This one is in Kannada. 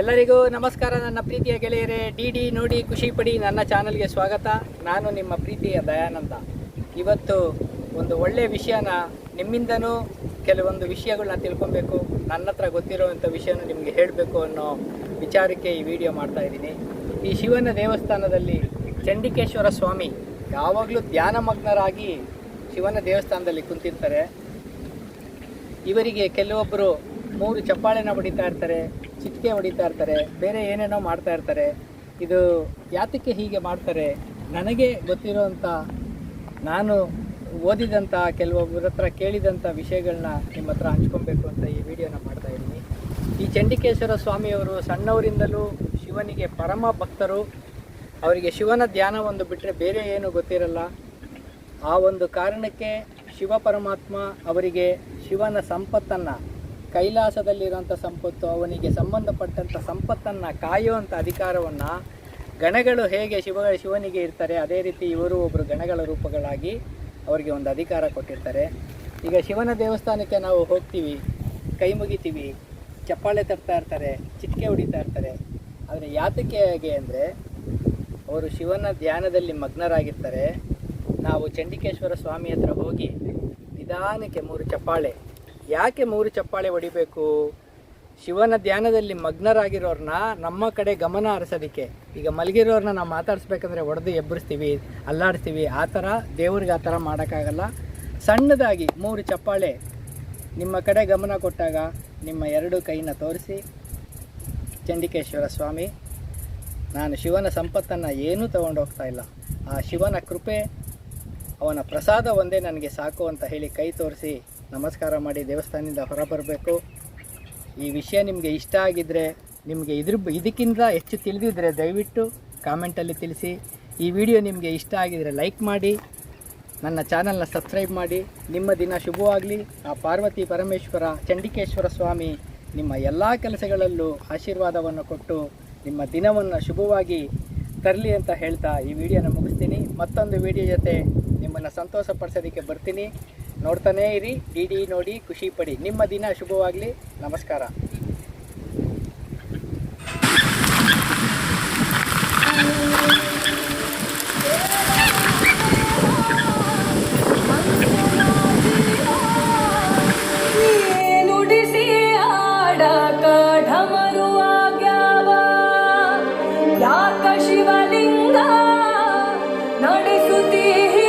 ಎಲ್ಲರಿಗೂ ನಮಸ್ಕಾರ. ನನ್ನ ಪ್ರೀತಿಯ ಗೆಳೆಯರೇ, ಡಿ ಡಿ ನೋಡಿ ಖುಷಿ ಪಡಿ ನನ್ನ ಚಾನಲ್ಗೆ ಸ್ವಾಗತ. ನಾನು ನಿಮ್ಮ ಪ್ರೀತಿಯ ದಯಾನಂದ. ಇವತ್ತು ಒಂದು ಒಳ್ಳೆಯ ವಿಷಯನ ನಿಮ್ಮಿಂದನೂ ಕೆಲವೊಂದು ವಿಷಯಗಳನ್ನ ತಿಳ್ಕೊಬೇಕು. ನನ್ನ ಹತ್ರ ಗೊತ್ತಿರುವಂಥ ವಿಷಯನ ನಿಮಗೆ ಹೇಳಬೇಕು ಅನ್ನೋ ವಿಚಾರಕ್ಕೆ ಈ ವಿಡಿಯೋ ಮಾಡ್ತಾ ಇದ್ದೀನಿ. ಈ ಶಿವನ ದೇವಸ್ಥಾನದಲ್ಲಿ ಚಂಡಿಕೇಶ್ವರ ಸ್ವಾಮಿ ಯಾವಾಗಲೂ ಧ್ಯಾನಮಗ್ನರಾಗಿ ಶಿವನ ದೇವಸ್ಥಾನದಲ್ಲಿ ಕುಂತಿರ್ತಾರೆ. ಇವರಿಗೆ ಕೆಲವೊಬ್ಬರು ಮೂರು ಚಪ್ಪಾಳೆನ ಬಡಿತಾ ಇರ್ತಾರೆ. ಚಿಟಿಕೆ ಹೊಡಿತಾ ಇರ್ತಾರೆ, ಬೇರೆ ಏನೇನೋ ಮಾಡ್ತಾ ಇರ್ತಾರೆ, ಇದು ಯಾತಕ್ಕೆ ಹೀಗೆ ಮಾಡ್ತಾರೆ, ನನಗೆ ಗೊತ್ತಿರೋಂಥ ನಾನು ಓದಿದಂಥ ಕೆಲವೊಬ್ಬರ ಹತ್ರ ಕೇಳಿದಂಥ ವಿಷಯಗಳನ್ನ ನಿಮ್ಮ ಹತ್ರ ಹಂಚ್ಕೊಬೇಕು ಅಂತ ಈ ವಿಡಿಯೋನ ಮಾಡ್ತಾ ಇದ್ದೀನಿ. ಈ ಚಂಡಿಕೇಶ್ವರ ಸ್ವಾಮಿಯವರು ಸಣ್ಣವರಿಂದಲೂ ಶಿವನಿಗೆ ಪರಮ ಭಕ್ತರು. ಅವರಿಗೆ ಶಿವನ ಧ್ಯಾನ ಒಂದು ಬಿಟ್ಟರೆ ಬೇರೆ ಏನು ಗೊತ್ತಿರಲ್ಲ. ಆ ಒಂದು ಕಾರಣಕ್ಕೆ ಶಿವ ಪರಮಾತ್ಮ ಅವರಿಗೆ ಶಿವನ ಸಂಪತ್ತನ್ನು ಕೈಲಾಸದಲ್ಲಿರುವಂಥ ಸಂಪತ್ತು, ಅವನಿಗೆ ಸಂಬಂಧಪಟ್ಟಂಥ ಸಂಪತ್ತನ್ನು ಕಾಯುವಂಥ ಅಧಿಕಾರವನ್ನು ಗಣಗಳು ಹೇಗೆ ಶಿವ, ಶಿವನಿಗೆ ಇರ್ತಾರೆ, ಅದೇ ರೀತಿ ಇವರು ಒಬ್ಬರು ಗಣಗಳ ರೂಪಗಳಾಗಿ ಅವರಿಗೆ ಒಂದು ಅಧಿಕಾರ ಕೊಟ್ಟಿರ್ತಾರೆ. ಈಗ ಶಿವನ ದೇವಸ್ಥಾನಕ್ಕೆ ನಾವು ಹೋಗ್ತೀವಿ, ಕೈ ಮುಗಿತೀವಿ, ಚಪ್ಪಾಳೆ ತರ್ತಾ ಇರ್ತಾರೆ, ಚಿಟಿಕೆ ಹೊಡಿತಾ ಇರ್ತಾರೆ. ಆದರೆ ಯಾತಕ್ಕೆ ಹೇಗೆ ಅಂದರೆ, ಅವರು ಶಿವನ ಧ್ಯಾನದಲ್ಲಿ ಮಗ್ನರಾಗಿರ್ತಾರೆ. ನಾವು ಚಂಡಿಕೇಶ್ವರ ಸ್ವಾಮಿ ಹತ್ರ ಹೋಗಿ ನಿಧಾನಕ್ಕೆ ಮೂರು ಚಪ್ಪಾಳೆ ಯಾಕೆ ಮೂರು ಚಪ್ಪಾಳೆ ಹೊಡಿಬೇಕು? ಶಿವನ ಧ್ಯಾನದಲ್ಲಿ ಮಗ್ನರಾಗಿರೋರನ್ನ ನಮ್ಮ ಕಡೆ ಗಮನ ಹರಿಸೋದಕ್ಕೆ. ಈಗ ಮಲಗಿರೋರ್ನ ನಾವು ಮಾತಾಡಿಸ್ಬೇಕಂದ್ರೆ ಹೊಡೆದು ಎಬ್ಬರಿಸ್ತೀವಿ ಅಲ್ಲಾಡಿಸ್ತೀವಿ. ಆ ಥರ ದೇವ್ರಿಗೆ ಆ ಥರ ಮಾಡೋಕ್ಕಾಗಲ್ಲ. ಸಣ್ಣದಾಗಿ ಮೂರು ಚಪ್ಪಾಳೆ ನಿಮ್ಮ ಕಡೆ ಗಮನ ಕೊಟ್ಟಾಗ ನಿಮ್ಮ ಎರಡು ಕೈನ ತೋರಿಸಿ. ಚಂಡಿಕೇಶ್ವರ ಸ್ವಾಮಿ, ನಾನು ಶಿವನ ಸಂಪತ್ತನ್ನು ಏನೂ ತೊಗೊಂಡೋಗ್ತಾ ಇಲ್ಲ. ಆ ಶಿವನ ಕೃಪೆ, ಅವನ ಪ್ರಸಾದ ಒಂದೇ ನನಗೆ ಸಾಕು ಅಂತ ಹೇಳಿ ಕೈ ತೋರಿಸಿ ನಮಸ್ಕಾರ ಮಾಡಿ ದೇವಸ್ಥಾನದಿಂದ ಹೊರಬರಬೇಕು. ಈ ವಿಷಯ ನಿಮಗೆ ಇಷ್ಟ ಆಗಿದ್ದರೆ ನಿಮಗೆ ಇದ್ರ ಇದಕ್ಕಿಂತ ಹೆಚ್ಚು ತಿಳಿದಿದ್ದರೆ ದಯವಿಟ್ಟು ಕಾಮೆಂಟಲ್ಲಿ ತಿಳಿಸಿ. ಈ ವಿಡಿಯೋ ನಿಮಗೆ ಇಷ್ಟ ಆಗಿದರೆ ಲೈಕ್ ಮಾಡಿ, ನನ್ನ ಚಾನಲ್ನ ಸಬ್ಸ್ಕ್ರೈಬ್ ಮಾಡಿ. ನಿಮ್ಮ ದಿನ ಶುಭವಾಗಲಿ. ಆ ಪಾರ್ವತಿ ಪರಮೇಶ್ವರ, ಚಂಡಿಕೇಶ್ವರ ಸ್ವಾಮಿ ನಿಮ್ಮ ಎಲ್ಲ ಕೆಲಸಗಳಲ್ಲೂ ಆಶೀರ್ವಾದವನ್ನು ಕೊಟ್ಟು ನಿಮ್ಮ ದಿನವನ್ನು ಶುಭವಾಗಿ ತರಲಿ ಅಂತ ಹೇಳ್ತಾ ಈ ವಿಡಿಯೋನ ಮುಗಿಸ್ತೀನಿ. ಮತ್ತೊಂದು ವಿಡಿಯೋ ಜೊತೆ ನಿಮ್ಮನ್ನು ಸಂತೋಷಪಡಿಸೋದಕ್ಕೆ ಬರ್ತೀನಿ. ನೋಡ್ತಾನೇ ಇರಿ. ಡಿ ನೋಡಿ ಖುಷಿ ಪಡಿ. ನಿಮ್ಮ ದಿನ ಶುಭವಾಗಲಿ. ನಮಸ್ಕಾರ. ಶಿವಲಿಂಗ ಆಡಕ